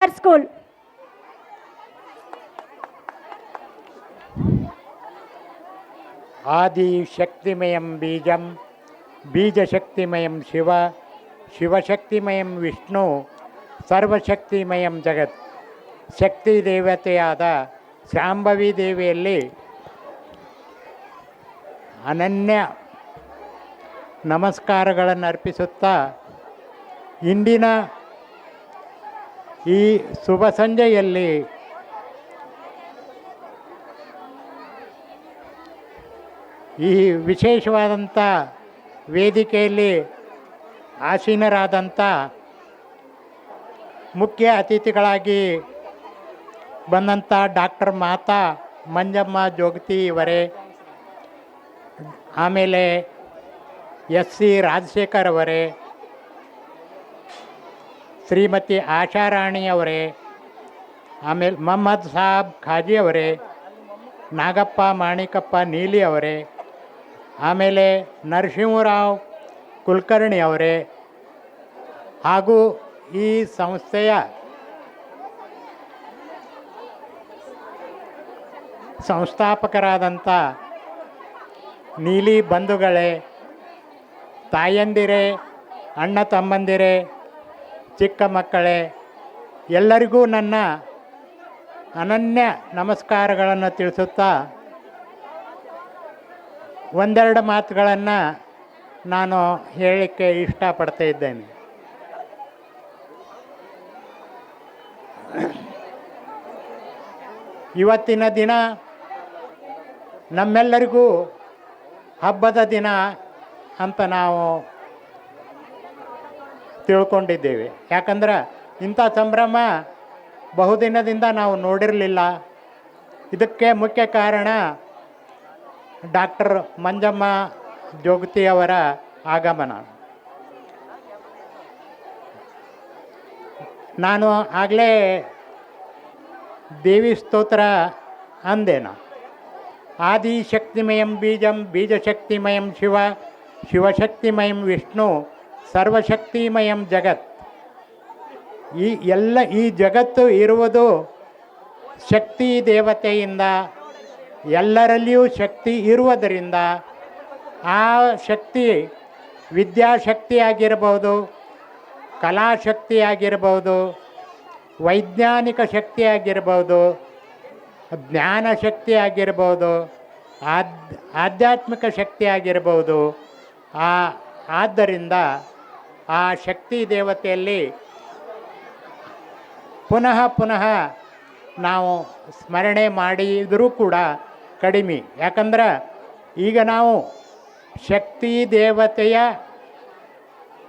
School ಆದಿಶಕ್ತಿಮಯಂ ಬೀಜಂ ಬೀಜಶಕ್ತಿಮಯಂ ಶಿವ ಶಿವಶಕ್ತಿಮಯಂ ವಿಷ್ಣು ಸರ್ವಶಕ್ತಿಮಯಂ ಜಗತ್ ಶಕ್ತಿ ದೇವತೆಯಾದ ಶಾಂಭವಿ ದೇವಿಯಲ್ಲಿ ಅನನ್ಯ ನಮಸ್ಕಾರಗಳನ್ನು ಅರ್ಪಿಸುತ್ತಾ ಇಂದಿನ ಈ ಶುಭ ಸಂಜೆಯಲ್ಲಿ ಈ ವಿಶೇಷವಾದಂಥ ವೇದಿಕೆಯಲ್ಲಿ ಆಸೀನರಾದಂಥ ಮುಖ್ಯ ಅತಿಥಿಗಳಾಗಿ ಬಂದಂಥ ಡಾಕ್ಟರ್ ಮಾತಾ ಮಂಜಮ್ಮ ಜೋಗತಿ ಇವರೇ, ಆಮೇಲೆ ಎಸ್ ಸಿ ರಾಜಶೇಖರ್ ಅವರೇ ಶ್ರೀಮತಿ ಆಶಾರಾಣಿ ಅವರೇ ಆಮೇಲೆ ಮೊಹಮ್ಮದ್ ಸಾಬ್ ಖಾಜಿ ಅವರೇ ನಾಗಪ್ಪ ಮಾಣಿಕಪ್ಪ ನೀಲಿ ಅವರೇ, ಆಮೇಲೆ ನರಸಿಂಹರಾವ್ ಕುಲಕರ್ಣಿ ಅವರೇ, ಹಾಗೂ ಈ ಸಂಸ್ಥೆಯ ಸಂಸ್ಥಾಪಕರಾದಂಥ ನೀಲಿ ಬಂಧುಗಳೇ, ತಾಯಂದಿರೇ, ಅಣ್ಣ ತಮ್ಮಂದಿರೇ ಚಿಕ್ಕ ಮಕ್ಕಳೇ, ಎಲ್ಲರಿಗೂ ನನ್ನ ಅನನ್ಯ ನಮಸ್ಕಾರಗಳನ್ನು ತಿಳಿಸುತ್ತಾ, ಒಂದೆರಡು ಮಾತುಗಳನ್ನು ನಾನು ಹೇಳಲಿಕ್ಕೆ ಇಷ್ಟಪಡ್ತಾ ಇದ್ದೇನೆ. ಇವತ್ತಿನ ದಿನ ನಮ್ಮೆಲ್ಲರಿಗೂ ಹಬ್ಬದ ದಿನ ಅಂತ ನಾವು ತಿಳ್ಕೊಂಡಿದ್ದೇವೆ. ಯಾಕಂದ್ರೆ ಇಂಥ ಸಂಭ್ರಮ ಬಹುದಿನದಿಂದ ನಾವು ನೋಡಿರಲಿಲ್ಲ. ಇದಕ್ಕೆ ಮುಖ್ಯ ಕಾರಣ ಡಾಕ್ಟರ್ ಮಂಜಮ್ಮ ಜೋಗತಿಯವರ ಆಗಮನ. ನಾನು ಆಗಲೇ ದೇವಿ ಸ್ತೋತ್ರ ಅಂದೇನ. ಆದಿಶಕ್ತಿಮಯಂ ಬೀಜಂ ಬೀಜಶಕ್ತಿಮಯಂ ಶಿವ, ಶಿವಶಕ್ತಿಮಯಂ ವಿಷ್ಣು ಸರ್ವಶಕ್ತಿಮಯಂ ಜಗತ್. ಈ ಎಲ್ಲ ಈ ಜಗತ್ತು ಇರುವುದು ಶಕ್ತಿ ದೇವತೆಯಿಂದ, ಎಲ್ಲರಲ್ಲಿಯೂ ಶಕ್ತಿ ಇರುವುದರಿಂದ, ಆ ಶಕ್ತಿ ವಿದ್ಯಾಶಕ್ತಿ ಆಗಿರ್ಬೋದು ಕಲಾಶಕ್ತಿ ಆಗಿರ್ಬೋದು ವೈಜ್ಞಾನಿಕ ಶಕ್ತಿ ಆಗಿರ್ಬೋದು ಜ್ಞಾನ ಶಕ್ತಿ ಆಗಿರ್ಬೋದು ಆದ್ ಆಧ್ಯಾತ್ಮಿಕ ಶಕ್ತಿ ಆಗಿರ್ಬೋದು ಆ, ಆದ್ದರಿಂದ ಆ ಶಕ್ತಿ ದೇವತೆಯಲ್ಲಿ ಪುನಃ ಪುನಃ ನಾವು ಸ್ಮರಣೆ ಮಾಡಿದರೂ ಕೂಡ ಕಡಿಮೆ. ಯಾಕಂದ್ರೆ ಈಗ ನಾವು ಶಕ್ತಿ ದೇವತೆಯ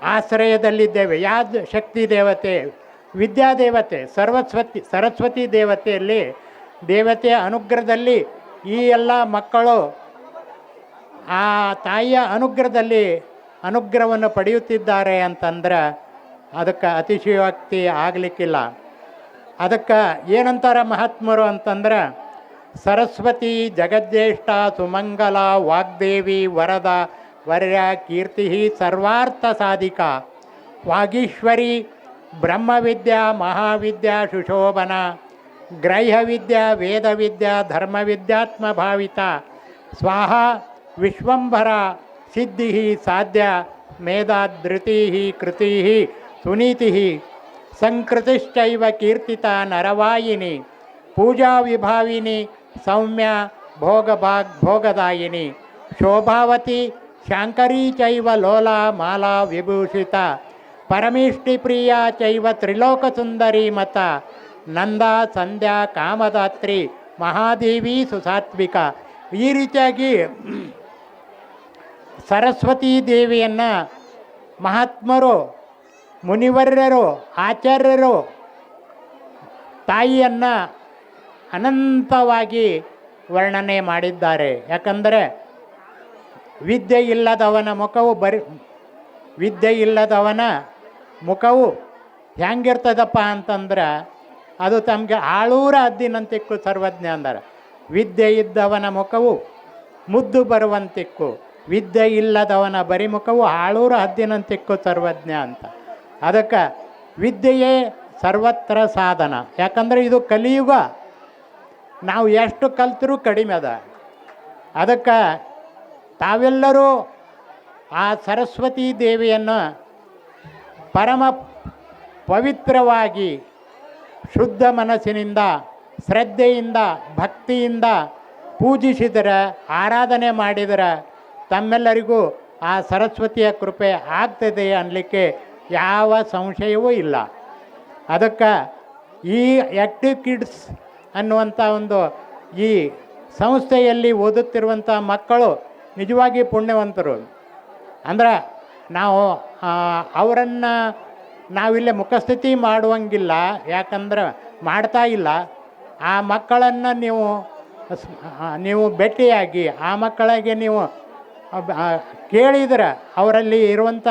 ಆಶ್ರಯದಲ್ಲಿದ್ದೇವೆ. ಯಾವ್ದು ಶಕ್ತಿ ದೇವತೆ? ವಿದ್ಯಾದೇವತೆ ಸರ್ವಸ್ವತಿ, ಸರಸ್ವತಿ ದೇವತೆಯಲ್ಲಿ ದೇವತೆಯ ಅನುಗ್ರಹದಲ್ಲಿ ಈ ಎಲ್ಲ ಮಕ್ಕಳು ಆ ತಾಯಿಯ ಅನುಗ್ರಹದಲ್ಲಿ ಅನುಗ್ರಹವನ್ನು ಪಡೆಯುತ್ತಿದ್ದಾರೆ ಅಂತಂದ್ರೆ ಅದಕ್ಕೆ ಅತಿಶಯೋಕ್ತಿ ಆಗಲಿಕ್ಕಿಲ್ಲ. ಅದಕ್ಕೆ ಏನಂತಾರೆ ಮಹಾತ್ಮರು ಅಂತಂದ್ರೆ, ಸರಸ್ವತಿ ಜಗಜ್ಯೇಷ್ಠ ಸುಮಂಗಲ ವಾಗ್ದೇವಿ ವರದ ವರ್ಯ ಕೀರ್ತಿ ಸರ್ವಾರ್ಥ ಸಾಧಿಕ. ವಾಗೀಶ್ವರಿ ಬ್ರಹ್ಮವಿದ್ಯಾ ಮಹಾವಿದ್ಯಾ ಸುಶೋಭನ. ಗ್ರಹ್ಯವಿದ್ಯಾ ವೇದವಿದ್ಯಾ ಧರ್ಮವಿದ್ಯಾತ್ಮ ಭಾವಿತ. ಸ್ವಾಹ ವಿಶ್ವಂಭರ ಸಿದ್ಧಿ ಸಾಧ್ಯ ಮೇಧಾಧೃತಿ ಕೃತಿ ಸುನೀತಿ ಸಂಕೃತಿಶ್ಚೈವ ಕೀರ್ತಿತ ನರವಾಯಿನಿ ಪೂಜಾ ವಿಭಾವಿನಿ ಸೌಮ್ಯ ಭೋಗಭಾಗ್ ಭೋಗದಾಯಿನಿ ಶೋಭಾವತಿ ಶಾಂಕರೀ ಚೈವ ಲೋಲಾ ಮಾಲಾ ವಿಭೂಷಿತ ಪರಮೇಷ್ಟಿ ಪ್ರಿಯ ಚೈವ ತ್ರಿಲೋಕ ಸುಂದರಿ ಮತ ನಂದ ಸಂಧ್ಯಾ ಕಾಮದಾತ್ರಿ ಮಹಾದೇವಿ ಸುಸಾತ್ವಿಕ ಈ ರೀತಿಯಾಗಿ ಸರಸ್ವತೀ ದೇವಿಯನ್ನು ಮಹಾತ್ಮರು, ಮುನಿವರ್ಯರು, ಆಚಾರ್ಯರು ತಾಯಿಯನ್ನು ಅನಂತವಾಗಿ ವರ್ಣನೆ ಮಾಡಿದ್ದಾರೆ. ಯಾಕಂದರೆ ವಿದ್ಯೆ ಇಲ್ಲದವನ ಮುಖವು ಬರಿ, ವಿದ್ಯೆ ಇಲ್ಲದವನ ಮುಖವು ಹೆಂಗಿರ್ತದಪ್ಪ ಅಂತಂದ್ರೆ ಅದು ತಮಗೆ ಆಳೂರ ಹದ್ದಿನಂತಿಕ್ಕು ಸರ್ವಜ್ಞ ಅಂದರೆ. ವಿದ್ಯೆ ಇದ್ದವನ ಮುಖವು ಮುದ್ದು ಬರುವಂತಿಕ್ಕು. ವಿದ್ಯೆ ಇಲ್ಲದವನ ಬರಿಮುಖವು ಹಾಳೂರು ಹದ್ದಿನಂತಿಕ್ಕು ಸರ್ವಜ್ಞ ಅಂತ. ಅದಕ್ಕೆ ವಿದ್ಯೆಯೇ ಸರ್ವತ್ರ ಸಾಧನ. ಯಾಕಂದರೆ ಇದು ಕಲಿಯುಗ. ನಾವು ಎಷ್ಟು ಕಲ್ತರೂ ಕಡಿಮೆ ಅದ. ಅದಕ್ಕೆ ತಾವೆಲ್ಲರೂ ಆ ಸರಸ್ವತಿ ದೇವಿಯನ್ನು ಪರಮ ಪವಿತ್ರವಾಗಿ ಶುದ್ಧ ಮನಸ್ಸಿನಿಂದ, ಶ್ರದ್ಧೆಯಿಂದ, ಭಕ್ತಿಯಿಂದ ಪೂಜಿಸಿದರೆ, ಆರಾಧನೆ ಮಾಡಿದರೆ ತಮ್ಮೆಲ್ಲರಿಗೂ ಆ ಸರಸ್ವತಿಯ ಕೃಪೆ ಆಗ್ತದೆ ಅನ್ನಲಿಕ್ಕೆ ಯಾವ ಸಂಶಯವೂ ಇಲ್ಲ. ಅದಕ್ಕೆ ಈ ಆ್ಯಕ್ಟಿವ್ ಕಿಡ್ಸ್ ಅನ್ನುವಂಥ ಒಂದು ಈ ಸಂಸ್ಥೆಯಲ್ಲಿ ಓದುತ್ತಿರುವಂಥ ಮಕ್ಕಳು ನಿಜವಾಗಿ ಪುಣ್ಯವಂತರು. ಅಂದ್ರೆ ನಾವು ಅವರನ್ನು ನಾವಿಲ್ಲೇ ಮುಖಸ್ಥಿತಿ ಮಾಡುವಂಗಿಲ್ಲ, ಯಾಕಂದ್ರೆ ಮಾಡ್ತಾ ಇಲ್ಲ. ಆ ಮಕ್ಕಳನ್ನು ನೀವು ನೀವು ಭೇಟಿಯಾಗಿ, ಆ ಮಕ್ಕಳಿಗೆ ನೀವು ಕೇಳಿದ್ರೆ ಅವರಲ್ಲಿ ಇರುವಂಥ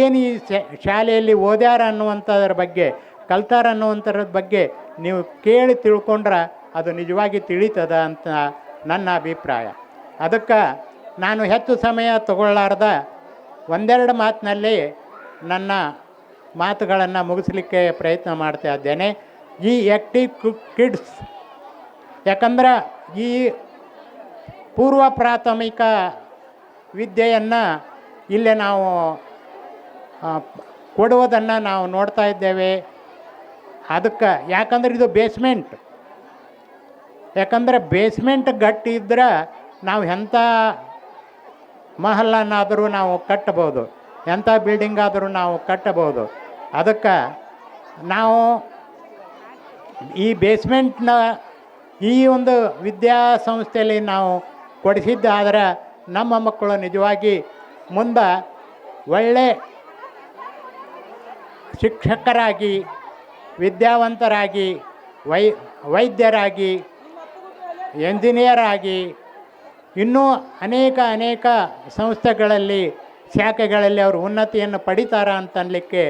ಏನು ಈ ಶಾಲೆಯಲ್ಲಿ ಓದ್ಯಾರ ಅನ್ನುವಂಥದ್ರ ಬಗ್ಗೆ, ಕಲ್ತಾರ ಅನ್ನುವಂಥದ್ರ ಬಗ್ಗೆ ನೀವು ಕೇಳಿ ತಿಳ್ಕೊಂಡ್ರೆ ಅದು ನಿಜವಾಗಿ ತಿಳಿತದ ಅಂತ ನನ್ನ ಅಭಿಪ್ರಾಯ. ಅದಕ್ಕೆ ನಾನು ಹೆಚ್ಚು ಸಮಯ ತಗೊಳ್ಳಾರ್ದ ಒಂದೆರಡು ಮಾತಿನಲ್ಲಿ ನನ್ನ ಮಾತುಗಳನ್ನು ಮುಗಿಸ್ಲಿಕ್ಕೆ ಪ್ರಯತ್ನ ಮಾಡ್ತಾ ಇದ್ದೇನೆ. ಈ ಆ್ಯಕ್ಟಿವ್ ಕಿಡ್ಸ್ ಯಾಕಂದ್ರೆ ಈ ಪೂರ್ವ ಪ್ರಾಥಮಿಕ ವಿದ್ಯೆಯನ್ನು ಇಲ್ಲೇ ನಾವು ಕೊಡುವುದನ್ನು ನಾವು ನೋಡ್ತಾ ಇದ್ದೇವೆ. ಅದಕ್ಕೆ ಯಾಕಂದ್ರೆ ಇದು ಬೇಸ್ಮೆಂಟ್ ಯಾಕಂದರೆ ಬೇಸ್ಮೆಂಟ್ ಗಟ್ಟಿ ಇದ್ರೆ ನಾವು ಎಂಥ ಮಹಲನ್ನಾದರೂ ನಾವು ಕಟ್ಟಬೋದು ಎಂಥ ಬಿಲ್ಡಿಂಗ್ ಆದರೂ ನಾವು ಕಟ್ಟಬೋದು ಅದಕ್ಕೆ ನಾವು ಈ ಬೇಸ್ಮೆಂಟ್ನ ಈ ಒಂದು ವಿದ್ಯಾಸಂಸ್ಥೆಯಲ್ಲಿ ನಾವು ಕೊಡಿಸಿದ್ದಾದರೆ ನಮ್ಮ ಮಕ್ಕಳು ನಿಜವಾಗಿ ಮುಂದೆ ಒಳ್ಳೆ ಶಿಕ್ಷಕರಾಗಿ, ವಿದ್ಯಾವಂತರಾಗಿ, ವೈ, ವೈದ್ಯರಾಗಿ ಎಂಜಿನಿಯರ್ ಆಗಿ ಇನ್ನೂ ಅನೇಕ ಅನೇಕ ಸಂಸ್ಥೆಗಳಲ್ಲಿ, ಶಾಖೆಗಳಲ್ಲಿ ಅವರು ಉನ್ನತಿಯನ್ನು ಪಡಿತಾರ ಅಂತನ್ಲಿಕ್ಕೆ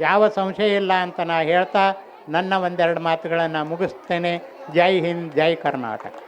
ಯಾವ ಸಂಶಯ ಇಲ್ಲ ಅಂತ ನಾ ಹೇಳ್ತಾ ನನ್ನ ಒಂದೆರಡು ಮಾತುಗಳನ್ನು ಮುಗಿಸ್ತೇನೆ. ಜೈ ಹಿಂದ್, ಜೈ ಕರ್ನಾಟಕ.